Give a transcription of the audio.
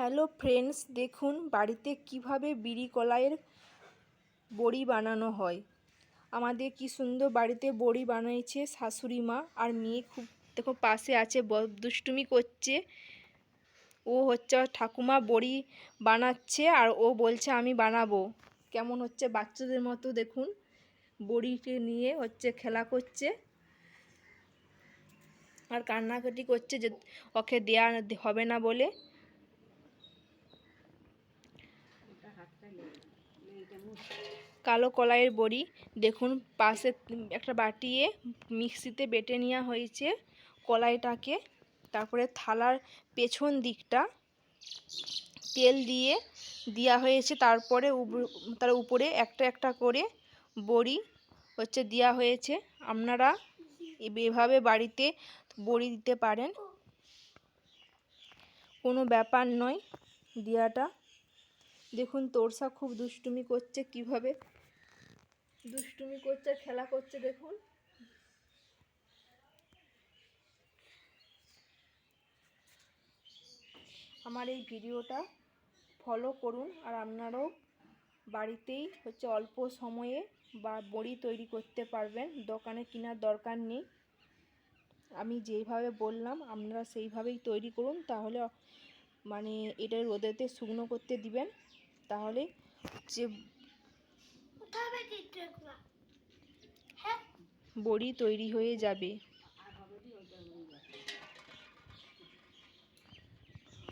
Hello friends দেখুন বাড়িতে কীভাবে বিড়ি কলাইয়ের বড়ি বানানো হয়। আমাদের কি সুন্দর বাড়িতে বড়ি বানিয়েছে শাশুড়ি মা আর মেয়ে খুব, দেখো পাশে আছে দুষ্টুমি করছে। ও হচ্ছে ঠাকুমা বড়ি বানাচ্ছে আর ও বলছে আমি বানাবো। কেমন হচ্ছে বাচ্চাদের মতো দেখুন, বড়িকে নিয়ে হচ্ছে খেলা করছে। আর কান্নাকাটি করছে যে ওকে দেয়া হবে না বলে। কালো কলাইয়ের বড়ি। দেখুন, পাশে একটা বাটিয়ে মিক্সিতে বেটে নেওয়া হয়েছে কলাইটাকে। তারপরে থালার পেছন দিকটা তেল দিয়ে দেওয়া হয়েছে। তারপরে তার উপরে একটা একটা করে বড়ি হচ্ছে দেওয়া হয়েছে। আপনারা এভাবে বাড়িতে বড়ি দিতে পারেন। কোনো ব্যাপার নয়, দেওয়াটা। দেখুন, তোরসা খুব দুষ্টুমি করছে কীভাবে? দুষ্টুমি করছে, খেলা করছে, দেখুন। আমার এই ভিডিওটা ফলো করুন আর আপনারাও বাড়িতেই হচ্ছে অল্প সময়ে বা বড়ি তৈরি করতে পারবেন, দোকানে কেনার দরকার নেই। আমি যেইভাবে বললাম, আপনারা সেইভাবেই তৈরি করুন, তাহলে মানে এটা রোদেতে শুকনো করতে দিবেন। তাহলে যে হ্যাঁ? বড়ি তৈরি হয়ে যাবে।